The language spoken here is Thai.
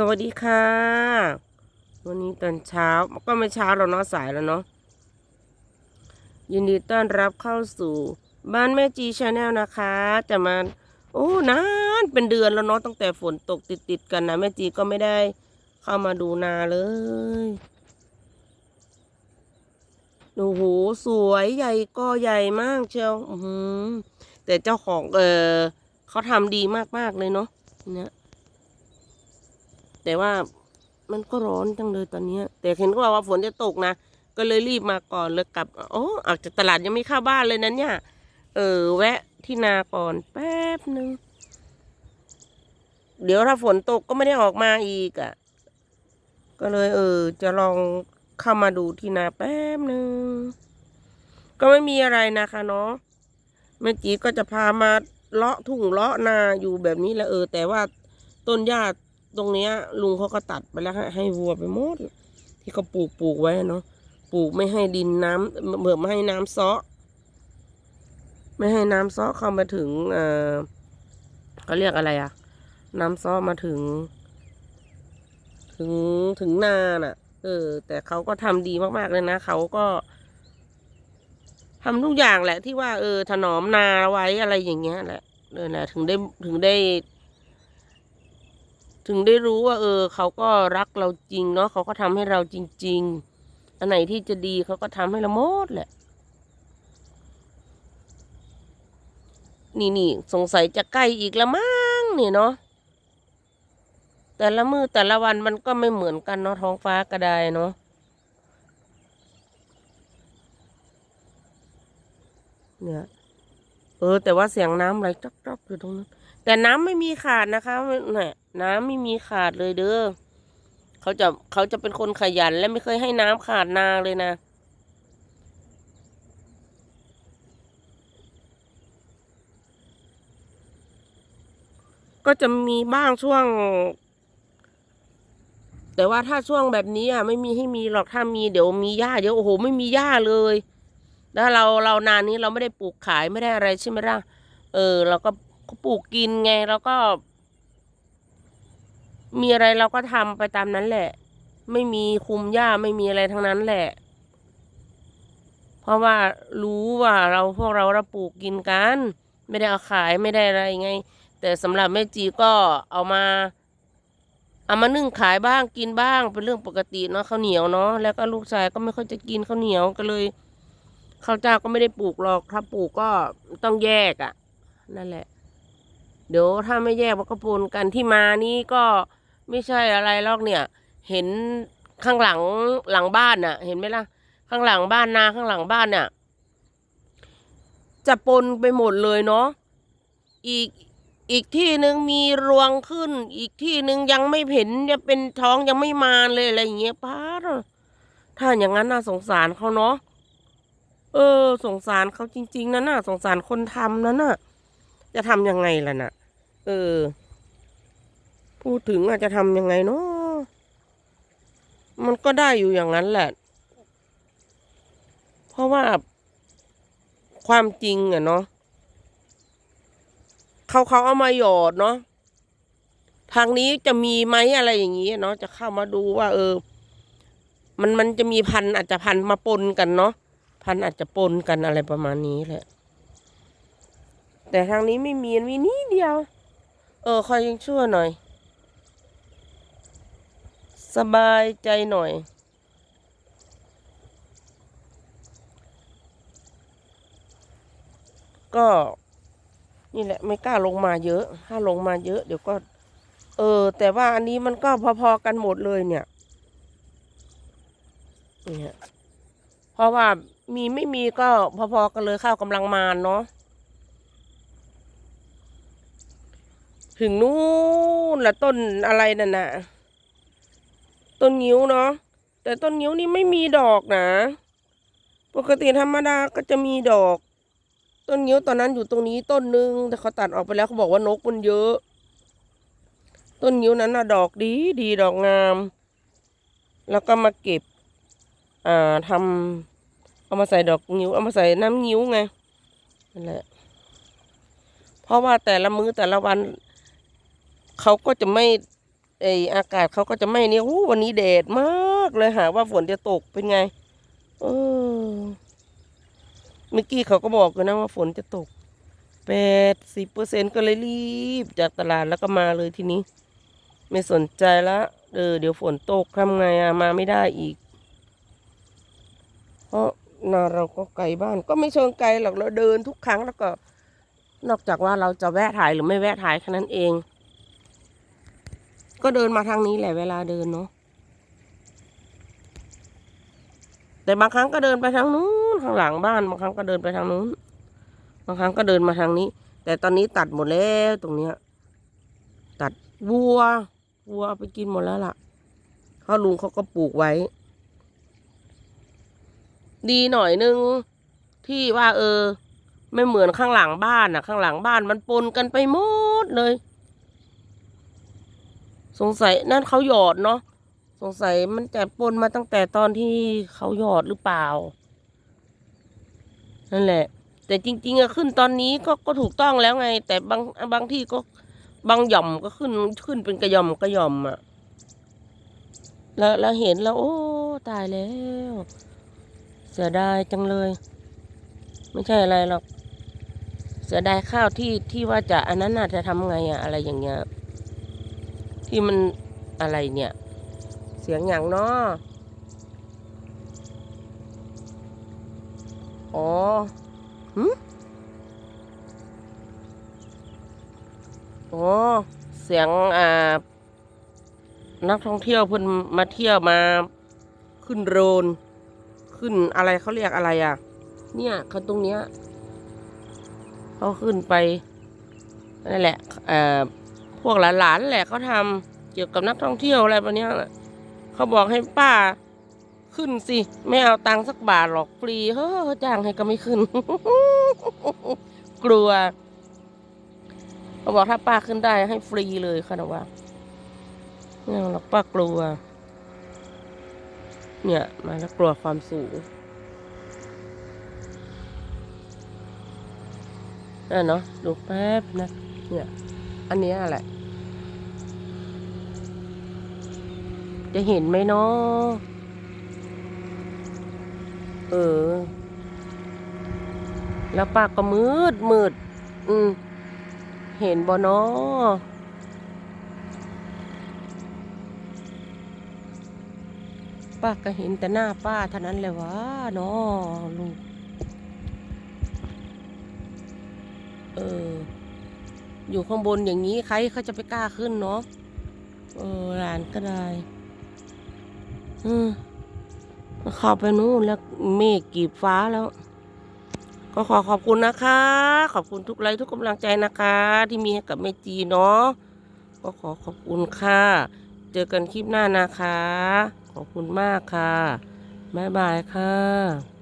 สวัสดีค่ะ วันนี้ตอนเช้าก็ไม่เช้าเราเนาะสายแล้วเนาะยินดีต้อนรับเข้าสู่ บ้านแม่จีชาแนลนะคะ จะมาโอ้นานเป็นเดือนแล้วเนาะตั้งแต่ฝนตกติดติดๆกันนะแม่จีก็ไม่ได้เข้ามาดูนาเลยโอ้โหสวยใหญ่ก็ใหญ่มากเชียวอืแต่เจ้าของเออเขาทำดีมากๆเลยเนาะเนี่ย แต่ว่ามันก็ร้อนจังเลยตอนเนี้ยแต่เห็นก็บอกว่าฝนจะตกนะ ก็เลยรีบมาก่อนเลยกลับโอ้ออกจากตลาดยังไม่เข้าบ้านเลยนะเนี่ย เออ แวะที่นาก่อนแป๊บหนึ่งเดี๋ยวถ้าฝนตกก็ไม่ได้ออกมาอีกอะ่ะ ก็เลย เออ จะลองเข้ามาดูที่นาแป๊บหนึ่งก็ไม่มีอะไรนะคะเนาะแม่จีก็จะพามาเลาะทุ่งเลาะนาอยู่แบบนี้แหละเออ แต่ว่าต้นหญ้า ตรงเนี้ย ลุงเขาก็ตัดไปแล้วให้วัวไปหมด ที่เขาปลูกปลูกไว้เนาะปลูกไม่ให้ดินน้ำเบื่อไม่ให้น้ำซาะไม่ให้น้ำซาะเข้ามาถึงเอ่อเขาเรียกอะไรอะน้ำซาะมาถึง ถึงถึงนาน่ะ เออ แต่เขาก็ทำดีมากๆเลยนะเขาก็ทำทุกอย่างแหละที่ว่าเออถนอมนาไว้อะไรอย่างเงี้ยแหละเลยแหละถึงได้ถึงได้ ถึงได้รู้ว่า เออ เขาก็รักเราจริงเนาะเขาก็ทำให้เราจริง ๆ อันไหนที่จะดีเขาก็ทำให้เราหมดแหละ นี่นี่สงสัยจะใกล้อีกล้วมั้งเนี่ยเนาะแต่ละมือแต่ละวันมันก็ไม่เหมือนกันเนาะท้องฟ้าก็ไดเนาะเนี่ยเออ แต่ว่าเสียงน้ำไหลจ๊อกๆอยู่ตรงนั้น แต่น้ำไม่มีขาดนะคะนี่ยน้ำไม่มีขาดเลยเด้อเขาจะเขาจะเป็นคนขยันและไม่เคยให้น้ำขาดนาเลยนะก็จะมีบ้างช่วง แต่ว่าถ้าช่วงแบบนี้อะไม่มีให้มีหรอกถ้ามีเดี๋ยวมีหญ้าเดี๋ยวโอ้โหไม่มีหญ้าเลยแล้วเราเรานานนี้เราไม่ได้ปลูกขายไม่ได้อะไรใช่ไหมล่ะเออ เราก็ ปลูกกินไงแล้วก็ มีอะไรเราก็ทำไปตามนั้นแหละ ไม่มีคุมหญ้าไม่มีอะไรทั้งนั้นแหละ เพราะว่ารู้ว่าเราพวกเราเราปลูกกินกัน ไม่ได้เอาขายไม่ได้อะไรไง แต่สำหรับแม่จีก็เอามาเอามานึ่งขายบ้างกินบ้างเป็นเรื่องปกติเนาะข้าวเหนียวเนาะแล้วก็ลูกชายก็ไม่ค่อยจะกินข้าวเหนียวก็เลยข้าวเจ้าก็ไม่ได้ปลูกหรอกถ้าปลูกก็ต้องแยกอะ่ะ นั่นแหละ เดี๋ยวถ้าไม่แยกมันก็ปนกันที่มานี่ก็ไม่ใช่อะไรหรอกเนี่ย เห็นข้างหลังหลังบ้านน่ะ เห็นไหมล่ะ ข้างหลังบ้านนาข้างหลังบ้านน่ะ จะปนไปหมดเลยเนาะอีกอีกที่หนึ่งมีรวงขึ้น อีกที่หนึ่งยังไม่เห็นจะเป็นท้องยังไม่มาเลยอะไรอย่างเงี้ยป้าถ้าอย่างนั้นน่าสงสารเขาเนาะเออ สงสารเขาจริง ๆนะน่ะสงสารคนทำนะน่ะ จะทำยังไงล่ะน่ะ เออ พูดถึงอาจจะทำยังไงเนาะมันก็ได้อยู่อย่างนั้นแหละ เพราะว่าความจริงอะเนาะเขาเขาเอามาหยอดเนาะทางนี้จะมีไหมอะไรอย่างนี้เนาะจะเข้ามาดูว่า เออ มันมันจะมีพันอาจจะพันมาปนกันเนาะพันอาจจะปนกันอะไรประมาณนี้แหละ แต่ทางนี้ไม่มีมีนิดเดียว เออคอยยังชั่วหน่อย สบายใจหน่อย ก็ นี่แหละไม่กล้าลงมาเยอะ ถ้าลงมาเยอะ เดี๋ยวก็ เออ แต่ว่าอันนี้มันก็พอๆกันหมดเลยเนี่ยเนี่ยเพราะว่ามีไม่มีก็พอๆกันเลยข้าวกำลังมาเนาะ ถึงนู้นละต้นอะไรนั่นน่ะ ต้นงิ้วเนาะแต่ต้นงิ้วนี่ไม่มีดอกนะ ปกติธรรมดาก็จะมีดอก ต้นงิ้วตอนนั้นอยู่ตรงนี้ต้นนึงแต่เขาตัดออกไปแล้วเขาบอกว่านกมันเยอะ ต้นงิ้วนั้นน่ะดอกดีดีดอกงาม แล้วก็มาเก็บ อ่าทำเอามาใส่ดอกงิ้ว เอามาใส่น้ำงิ้วไงนั่นแหละเพราะว่าแต่ละมื้อแต่ละวัน เขาก็จะไม่ไออากาศเขาก็จะไม่เนี่ยอู้วันนี้แดดมากเลยหาว่าฝนจะตกเป็นไงเออเมื่อกี้เขาก็บอกกันนะว่าฝนจะตกแปดสิบเปอร์เซ็นก็เลยรีบจากตลาดแล้วก็มาเลยทีนี้ ไม่สนใจละเออเดี๋ยวฝนตกทำไงอะมาไม่ได้อีก เพราะนาเราก็ไกลบ้านก็ไม่เชิงไกลหรอกเราเดินทุกครั้งแล้วก็ นอกจากว่าเราจะแวะถ่ายหรือไม่แวะถ่ายแค่นั้นเอง ก็เดินมาทางนี้แหละเวลาเดินเนาะแต่บางครั้งก็เดินไปทางนู้นข้างหลังบ้านบางครั้งก็เดินไปทางนู้น บางครั้งก็เดินมาทางนี้ แต่ตอนนี้ตัดหมดแล้วตรงเนี้ย ตัดวัววัวเอาไปกินหมดแล้วล่ะเขาลุงเขาก็ปลูกไว้ ดีหน่อยนึง ที่ว่าเออ ไม่เหมือนข้างหลังบ้านอะ ข้างหลังบ้านมันปนกันไปหมดเลย สงสัยนั่นเขาหยอดเนาะสงสัยมันจะปนมาตั้งแต่ตอนที่เขาหยอดหรือเปล่า นั่นแหละ แต่จริง ๆอะขึ้นตอนนี้ก็ก็ถูกต้องแล้วไง แต่บางบางที่ก็บางหย่อมก็ขึ้นขึ้นเป็นกระย่อมกระย่อมอะแล้วแล้วเห็นแล้ว โอ้ตายแล้ว เสียดายจังเลย ไม่ใช่อะไรหรอกเสียดายข้าวที่ที่ว่าจะอันนั้นน่ะจะทำไงอะอะไรอย่างเงี้ย ที่มันอะไรเนี่ย เสียงอย่างเนาะอ๋อหึอ๋อ เสียงอ่า นักท่องเที่ยวเพิ่นมาเที่ยวมา ขึ้นโรน ขึ้นอะไรเขาเรียกอะไรอะ เนี่ยเขาตรงเนี้ยเขาขึ้นไปนั่นแหละ เอ่อ วกหลานๆแหละเขาทำเกี่ยวกับนักท่องเที่ยวอะไรแบบเนี้ยเขาบอกให้ป้าขึ้นสิ ไม่เอาตังค์สักบาทหรอกฟรีเฮ้อจ้างให้ก็ไม่ขึ้น กลัวเขาบอกถ้าป้าขึ้นได้ให้ฟรีเลยค่ะนะว่าไม่เอาหรอกป้ากลัว เนี่ยมาแล้วกลัวความสูงนั่นเนาะดูแป๊บนะ เนี่ย อันนี้แหละ จะเห็นไหมเนาะเออ แล้วปากก็มืดมืด อืม เห็นบ่เนาะป้าก็เห็นแต่หน้าป้าเท่านั้นเลยวะเนาะลูก เออ อยู่ข้างบนอย่างนี้ใครเขาจะไปกล้าขึ้นเนาะ เออหลานก็ได้ อืมเข้าไปนู่นแล้วเมฆกีบฟ้าแล้ว ก็ขอขอบคุณนะคะ ขอบคุณทุกไลค์ทุกกำลังใจนะคะ ที่มีให้กับแม่จีเนาะก็ขอขอบคุณค่ะ เจอกันคลิปหน้านะคะ ขอบคุณมากค่ะบ๊ายบายค่ะ